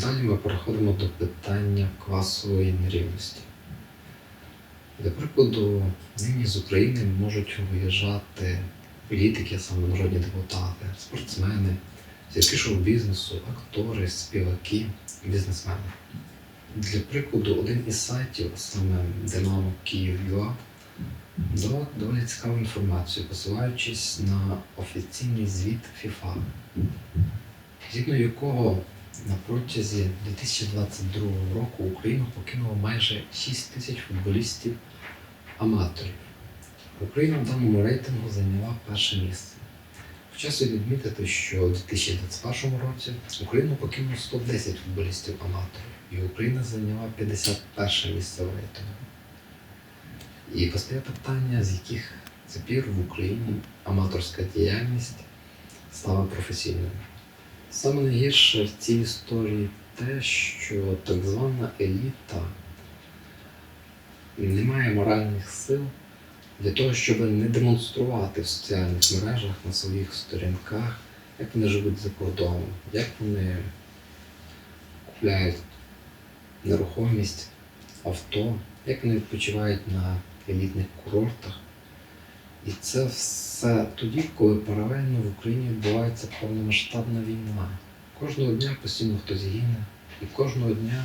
Далі ми переходимо до питання класової нерівності. Для прикладу, нині з України можуть виїжджати політики, саме народні депутати, спортсмени, зірки шоу-бізнесу, актори, співаки, бізнесмени. Для прикладу, один із сайтів, саме Динамо Київ.ua, дав доволі цікаву інформацію, посилаючись на офіційний звіт FIFA, згідно якого на протязі 2022 року Україну покинуло майже 6 тисяч футболістів аматорів. Україна в даному рейтингу зайняла перше місце. Хоча відмітити, що у 2021 році Україну покинуло 110 футболістів аматорів, і Україна зайняла 51 місце в рейтингу. І постає питання, з яких це пір в Україні аматорська діяльність стала професійною. Саме найгірше в цій історії те, що так звана еліта не має моральних сил для того, щоб не демонструвати в соціальних мережах на своїх сторінках, як вони живуть за кордоном, як вони купляють нерухомість, авто, як вони відпочивають на елітних курортах. І це все тоді, коли паралельно в Україні відбувається повномасштабна війна. Кожного дня постійно хтось гине, і кожного дня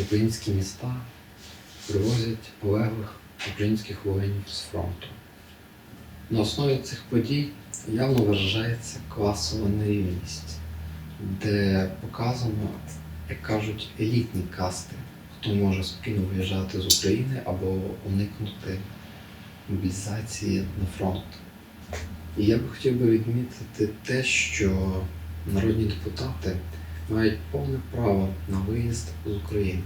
українські міста привозять полеглих українських воїнів з фронту. На основі цих подій явно виражається класова нерівність, де показано, як кажуть, елітні касти, хто може спокійно виїжджати з України або уникнути мобілізації на фронт. І я би хотів би відмітити те, що народні депутати мають повне право на виїзд з України.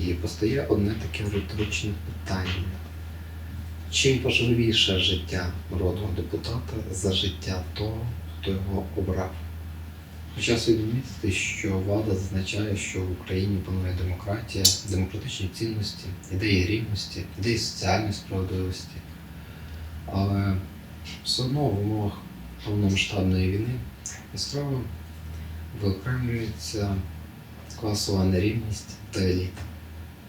І постає одне таке риторичне питання. Чим важливіше життя народного депутата за життя того, хто його обрав? Хоча відмітити, що влада зазначає, що в Україні панує демократія, демократичні цінності, ідеї рівності, ідеї соціальної справедливості. Але все одно в умовах повномасштабної війни яскраво виокремлюється класова нерівність та еліта.